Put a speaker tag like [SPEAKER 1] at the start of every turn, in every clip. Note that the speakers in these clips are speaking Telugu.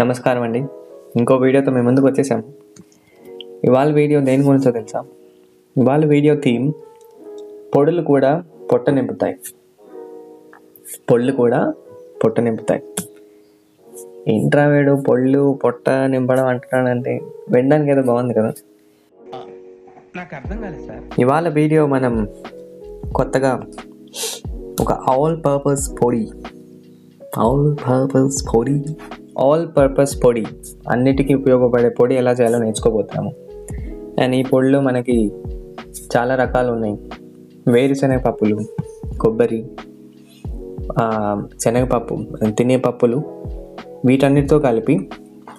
[SPEAKER 1] నమస్కారం అండి. ఇంకో వీడియోతో మేము ముందుకు వచ్చేసాం. ఇవాళ వీడియో దేని గురించో తెలుసా? ఇవాళ వీడియో థీమ్ పొడులు కూడా పొట్ట నింపుతాయి. పొళ్ళు కూడా పొట్ట నింపుతాయి. ఏంట్రా వేడు పొళ్ళు పొట్ట నింపడం అంటున్నాడంటే వినడానికి ఏదో బాగుంది కదా.
[SPEAKER 2] నాకు అర్థం కాలేదు సార్.
[SPEAKER 1] ఇవాళ వీడియో మనం కొత్తగా ఒక ఆల్ పర్పస్ పొడి ఆల్ పర్పస్ పొడి ఆల్ పర్పస్ పొడి అన్నిటికీ ఉపయోగపడే పొడి ఎలా చేయాలో నేర్చుకోబోతున్నాము. అండ్ ఈ పొడిలో మనకి చాలా రకాలు ఉన్నాయి. వేరుశనగ పప్పులు కొబ్బరి శనగపప్పు తినే పప్పులు వీటన్నిటితో కలిపి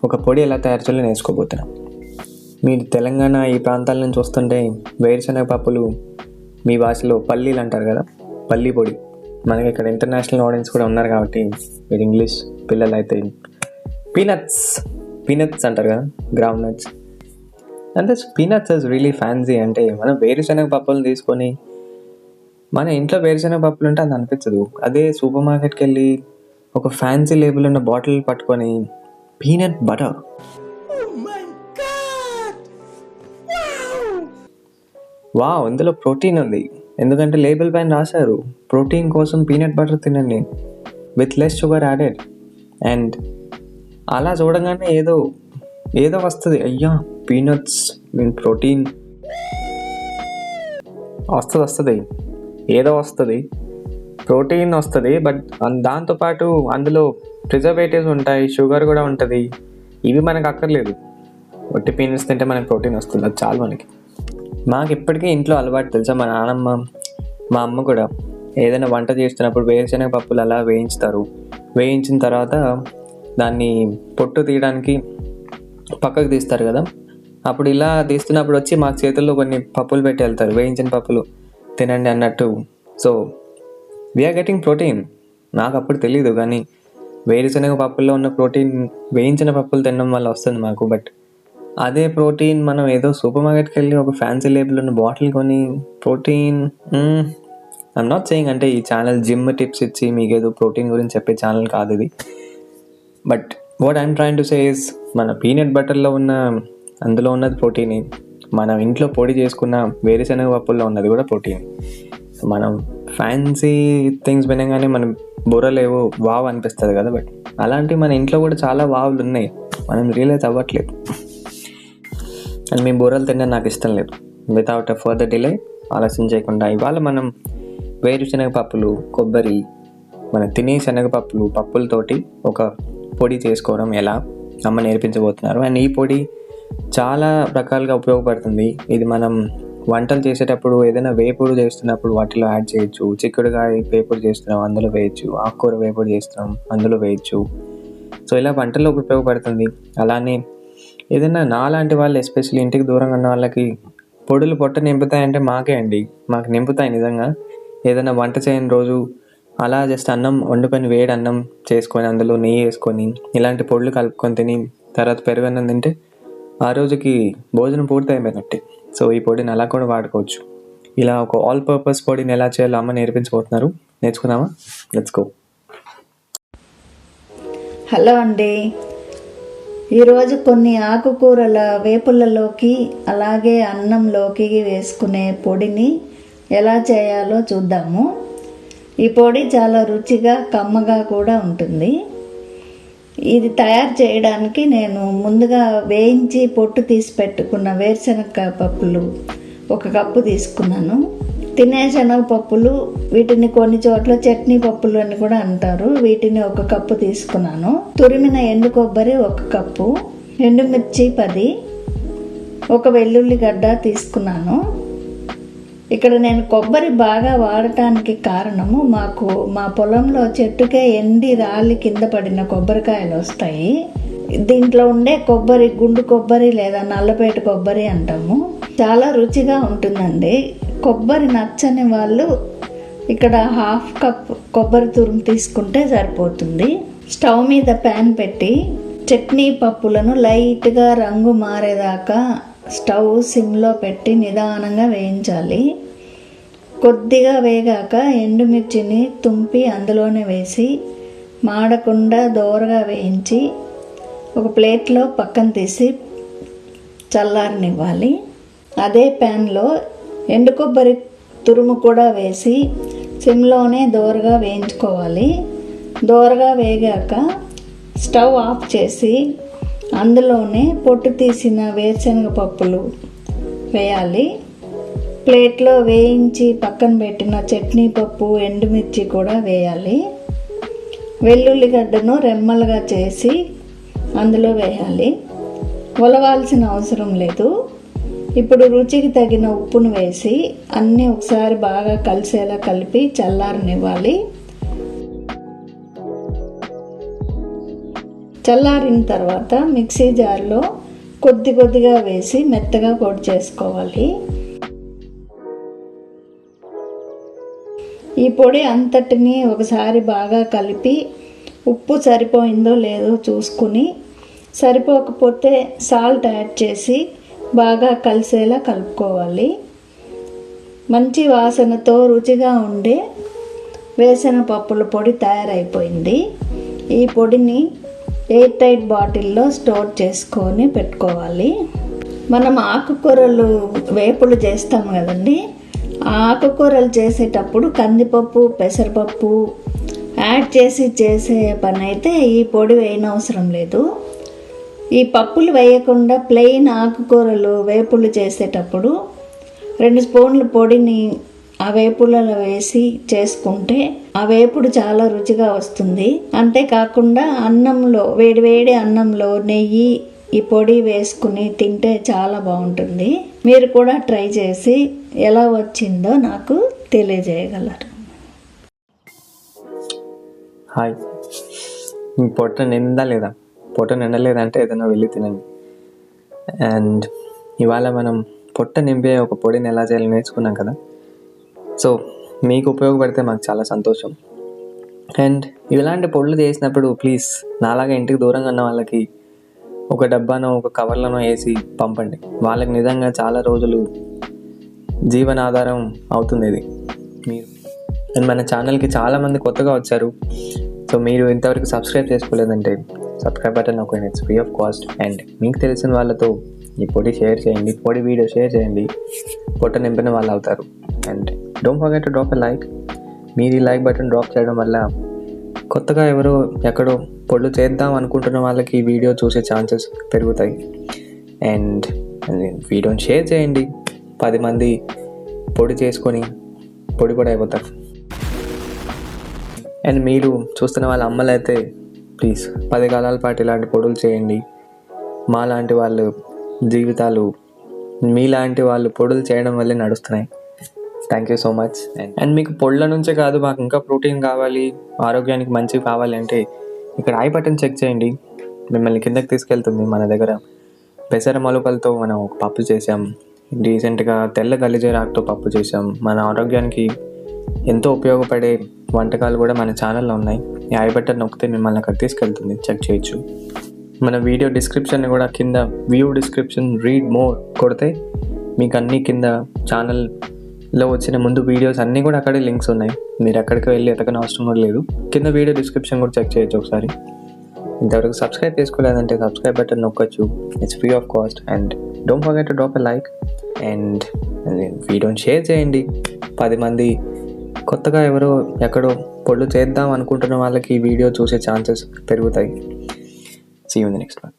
[SPEAKER 1] ఒక పొడి ఎలా తయారు చేయాలో నేర్చుకోబోతున్నాం. మీరు తెలంగాణ ఈ ప్రాంతాల నుంచి వస్తుంటే వేరుశనగ పప్పులు మీ భాషలో పల్లీలు అంటారు కదా పల్లీ పొడి. మనకి ఇక్కడ ఇంటర్నేషనల్ ఆడియన్స్ కూడా ఉన్నారు కాబట్టి మీరు ఇంగ్లీష్ పిల్లలు అయితే పీనట్స్ పీనట్స్ అంటారు కదా? గ్రౌండ్ నట్స్ అంటే పీనట్స్ ఇస్ రియలీ ఫ్యాన్సీ అంటే మనం వేరుశనగ పప్పులు తీసుకొని మన ఇంట్లో వేరుశనగ పప్పులు ఉంటే అది అనిపించదు. అదే సూపర్ మార్కెట్కి వెళ్ళి ఒక ఫ్యాన్సీ లేబుల్ ఉన్న బాటిల్ పట్టుకొని పీనట్ బటర్ వావ్ ఇందులో ప్రోటీన్ ఉంది. ఎందుకంటే లేబుల్ పైన రాశారు. ప్రోటీన్ కోసం పీనట్ బటర్ తినండి. With less sugar added and అలా చూడగానే ఏదో ఏదో వస్తుంది. అయ్యా పీనట్స్ మీన్ ప్రోటీన్ వస్తుంది వస్తుంది. ఏదో వస్తుంది. ప్రోటీన్ వస్తుంది బట్ దాంతోపాటు అందులో ప్రిజర్వేటివ్స్ ఉంటాయి షుగర్ కూడా ఉంటుంది. ఇవి మనకు అక్కర్లేదు. ఒట్టి పీనట్స్ తింటే మనకి ప్రోటీన్ వస్తుంది అది చాలు మనకి. మాకు ఇప్పటికీ ఇంట్లో అలవాటు తెలుసా మా నాన్నమ్మ మా అమ్మ కూడా. ఏదైనా వంట చేస్తున్నప్పుడు వేరుశనగ పప్పులు అలా వేయించుతారు. వేయించిన తర్వాత దాన్ని పొట్టు తీయడానికి పక్కకు తీస్తారు కదా. అప్పుడు ఇలా తీస్తున్నప్పుడు వచ్చి మా చేతుల్లో కొన్ని పప్పులు పెట్టి వెళ్తారు. వేయించిన పప్పులు. తినండి అన్నట్టు. సో వీఆర్ గెటింగ్ ప్రోటీన్ నాకు అప్పుడు తెలియదు కానీ వేరుశనగ పప్పుల్లో ఉన్న ప్రోటీన్ వేయించిన పప్పులు తినడం వల్ల వస్తుంది మాకు. బట్ అదే ప్రోటీన్ మనం ఏదో సూపర్ మార్కెట్కి వెళ్ళి ఒక ఫ్యాన్సీ లేబుల్ ఉన్న బాటిల్ కొని ప్రోటీన్ ఐమ్ నాట్ సేయింగ్ అంటే ఈ ఛానల్ జిమ్ టిప్స్ ఇచ్చి మీకు ఏదో ప్రోటీన్ గురించి చెప్పే ఛానల్ కాదు ఇది. But what I'm trying to say మన పీనట్ బటర్లో ఉన్న అందులో ఉన్నది ప్రోటీన్ మనం ఇంట్లో పొడి చేసుకున్న వేరుశనగ పప్పుల్లో ఉన్నది కూడా ప్రోటీన్ మనం ఫ్యాన్సీ థింగ్స్ వినగానే మనం బుర్రలేవో వావ్ అనిపిస్తుంది కదా బట్ అలాంటి మన ఇంట్లో కూడా చాలా వావులు ఉన్నాయి. మనం రియలైజ్ అవ్వట్లేదు. అండ్ మీ బుర్రలు తినడం నాకు ఇష్టం లేదు. వితౌట్ అ ఫర్దర్ డిలే ఆలస్యం చేయకుండా ఇవాళ మనం వేరుశనగ పప్పులు కొబ్బరి మన తినే శనగపప్పులు పప్పులతోటి ఒక పొడి చేసుకోవడం ఎలా అమ్మ నేర్పించబోతున్నారు. అండ్ ఈ పొడి చాలా రకాలుగా ఉపయోగపడుతుంది. ఇది మనం వంటలు చేసేటప్పుడు ఏదైనా వేపుడు చేస్తున్నప్పుడు వాటిలో యాడ్ చేయొచ్చు. చిక్కుడుకాయ వేపుడు చేస్తున్నాం అందులో వేయచ్చు. ఆకుకూర వేపుడు చేస్తున్నాం అందులో వేయచ్చు. సో ఇలా వంటల్లోకి ఉపయోగపడుతుంది. అలానే ఏదైనా నాలాంటి వాళ్ళు ఎస్పెషల్లీ ఇంటికి దూరంగా ఉన్న వాళ్ళకి పొడులు పొట్ట నింపుతాయంటే మాకే అండి. మాకు నింపుతాయి నిజంగా. ఏదైనా వంట చేయని రోజు అలా జస్ట్ అన్నం వండుకొని వేడి అన్నం చేసుకొని అందులో నెయ్యి వేసుకొని ఇలాంటి పొడులు కలుపుకొని తిని తర్వాత పెరుగన్నం తింటే ఆ రోజుకి భోజనం పూర్తి అయిపోయినట్టే సో ఈ పొడిని అలా కూడా వాడుకోవచ్చు. ఇలా ఒక ఆల్ పర్పస్ పొడిని ఎలా చేయాలో అమ్మ నేర్పించబోతున్నారు. నేర్చుకుందామా? లెట్స్ గో
[SPEAKER 3] హలో అండి. ఈరోజు కొన్ని ఆకుకూరల వేపులలోకి అలాగే అన్నంలోకి వేసుకునే పొడిని ఎలా చేయాలో చూద్దాము. ఈ పొడి చాలా రుచిగా కమ్మగా కూడా ఉంటుంది. ఇది తయారు చేయడానికి నేను ముందుగా వేయించి పొట్టు తీసి పెట్టుకున్న వేరుశనగ పప్పులు ఒక కప్పు తీసుకున్నాను. తినే శనగపప్పులు వీటిని కొన్ని చోట్ల చట్నీ పప్పులు అని కూడా అంటారు. వీటిని ఒక కప్పు తీసుకున్నాను. తురిమిన ఎండు కొబ్బరి ఒక కప్పు ఎండుమిర్చి పది ఒక వెల్లుల్లిగడ్డ తీసుకున్నాను. ఇక్కడ నేను కొబ్బరి బాగా వాడటానికి కారణము మాకు మా పొలంలో చెట్టుకే ఎండి రాలి కింద పడిన కొబ్బరికాయలు వస్తాయి. దీంట్లో ఉండే కొబ్బరి గుండు కొబ్బరి లేదా నల్లపేట కొబ్బరి అంటాము. చాలా రుచిగా ఉంటుందండి. కొబ్బరి నచ్చని వాళ్ళు ఇక్కడ హాఫ్ కప్ కొబ్బరి తురుము తీసుకుంటే సరిపోతుంది. స్టవ్ మీద ప్యాన్ పెట్టి చట్నీ పప్పులను లైట్గా రంగు మారేదాకా స్టవ్ సిమ్లో పెట్టి నిదానంగా వేయించాలి. కొద్దిగా వేగాక ఎండుమిర్చిని తుంపి అందులోనే వేసి మాడకుండా దోరగా వేయించి ఒక ప్లేట్లో పక్కన తీసి చల్లారనివ్వాలి. అదే ప్యాన్లో ఎండు కొబ్బరి తురుము కూడా వేసి సిమ్లోనే దోరగా వేయించుకోవాలి. దోరగా వేగాక స్టవ్ ఆఫ్ చేసి అందులోనే పొట్టు తీసిన వేరుశనగ పప్పులు వేయాలి. ప్లేట్లో వేయించి పక్కన పెట్టిన చట్నీ పప్పు ఎండుమిర్చి కూడా వేయాలి. వెల్లుల్లిగడ్డను రెమ్మలుగా చేసి అందులో వేయాలి. ఉలవాల్సిన అవసరం లేదు. ఇప్పుడు రుచికి తగిన ఉప్పును వేసి అన్నీ ఒకసారి బాగా కలిసేలా కలిపి చల్లారనివ్వాలి. చల్లారిన తర్వాత మిక్సీ జార్లో కొద్ది కొద్దిగా వేసి మెత్తగా పొడి చేసుకోవాలి. ఈ పొడి అంతటిని ఒకసారి బాగా కలిపి ఉప్పు సరిపోయిందో లేదో చూసుకుని సరిపోకపోతే సాల్ట్ యాడ్ చేసి బాగా కలిసేలా కలుపుకోవాలి. మంచి వాసనతో రుచిగా ఉండే వేసిన పప్పుల పొడి తయారైపోయింది. ఈ పొడిని ఎయిర్ టైట్ బాటిల్లో స్టోర్ చేసుకొని పెట్టుకోవాలి. మనం ఆకుకూరలు వేపులు చేస్తాం కదండి. ఆ ఆకుకూరలు చేసేటప్పుడు కందిపప్పు పెసరపప్పు యాడ్ చేసి చేసే పని అయితే ఈ పొడి వేయనవసరం లేదు. ఈ పప్పులు వేయకుండా ప్లెయిన్ ఆకుకూరలు వేపులు చేసేటప్పుడు రెండు స్పూన్ల పొడిని ఆ వేపులలో వేసి చేసుకుంటే ఆ వేపుడు చాలా రుచిగా వస్తుంది. అంతేకాకుండా అన్నంలో వేడివేడి అన్నంలో నెయ్యి ఈ పొడి వేసుకుని తింటే చాలా బాగుంటుంది. మీరు కూడా ట్రై చేసి ఎలా వచ్చిందో నాకు తెలియజేయగలరు.
[SPEAKER 1] హాయ్. మీ పొట్ట నిండా లేదా? పొట్ట నిండలేదంటే ఏదైనా వెళ్ళి తినండి. అండ్ ఇవాళ మనం పొట్ట నింపే ఒక పొడిని ఎలా చేయాలో నేర్చుకున్నాం కదా? సో మీకు ఉపయోగపడితే మాకు చాలా సంతోషం. అండ్ ఇలాంటి పొడులు చేసినప్పుడు ప్లీజ్ నాలాగా ఇంటికి దూరంగా ఉన్న వాళ్ళకి ఒక డబ్బానో ఒక కవర్లోనో వేసి పంపండి. వాళ్ళకి నిజంగా చాలా రోజులు జీవనాధారం అవుతుంది ఇది. మీరు అండ్ మన ఛానల్కి చాలామంది కొత్తగా వచ్చారు. సో మీరు ఇంతవరకు సబ్స్క్రైబ్ చేసుకోలేదంటే సబ్స్క్రైబ్ బటన్ ఒక it's free of cost and మీకు తెలిసిన వాళ్ళతో ఈ పొడి షేర్ చేయండి. పొడి వీడియో షేర్ చేయండి. పొట్ట నింపిన వాళ్ళు అవుతారు. And don't forget to drop a like మీరు ఈ లైక్ బటన్ డ్రాప్ చేయడం వల్ల కొత్తగా ఎవరో ఎక్కడో పొడులు చేద్దాం అనుకుంటున్న వాళ్ళకి ఈ వీడియో చూసే ఛాన్సెస్ పెరుగుతాయి. అండ్ వీడియోని షేర్ చేయండి. పది మంది పొడి చేసుకొని పొడి కూడా అయిపోతారు. అండ్ మీరు చూస్తున్న వాళ్ళ అమ్మలైతే ప్లీజ్ పది కాలాల పాటు ఇలాంటి పొడులు చేయండి. మా లాంటి వాళ్ళు జీవితాలు మీలాంటి వాళ్ళు పొడులు చేయడం వల్లే నడుస్తున్నాయి. Thank you so much and మీకు పొళ్ళ నుంచే కాదు మాకు ఇంకా ప్రోటీన్ కావాలి ఆరోగ్యానికి మంచివి కావాలి అంటే ఇక్కడ ఐ బటన్ చెక్ చేయండి. మిమ్మల్ని కిందకి తీసుకెళ్తుంది మన దగ్గర. పెసర మొలకలతో మనం ఒక పప్పు చేసాం రీసెంట్గా తెల్ల గలిజేరాకుతో పప్పు చేసాం మన ఆరోగ్యానికి ఎంతో ఉపయోగపడే వంటకాలు కూడా మన ఛానల్లో ఉన్నాయి. ఈ ఐ బటన్ నొక్కితే మిమ్మల్ని అక్కడ తీసుకెళ్తుంది. చెక్ చేయొచ్చు. మన వీడియో డిస్క్రిప్షన్ కూడా కింద వ్యూ డిస్క్రిప్షన్ రీడ్ మోర్ కొడితే మీకు అన్ని కింద ఛానల్ లో వచ్చిన ముందు వీడియోస్ అన్నీ కూడా అక్కడే లింక్స్ ఉన్నాయి. మీరు ఎక్కడికి వెళ్ళి ఎతకని అవసరం కూడా లేదు. కింద వీడియో డిస్క్రిప్షన్ కూడా చెక్ చేయొచ్చు ఒకసారి. ఇంతవరకు సబ్స్క్రైబ్ చేసుకోలేదంటే subscribe button నొక్కొచ్చు. It's free of cost and don't forget to drop a like and వీడియోని షేర్ చేయండి. పది మంది కొత్తగా ఎవరో ఎక్కడో పొళ్ళు చేద్దాం అనుకుంటున్న వాళ్ళకి ఈ వీడియో చూసే ఛాన్సెస్ పెరుగుతాయి. సీ ఉంది నెక్స్ట్ వన్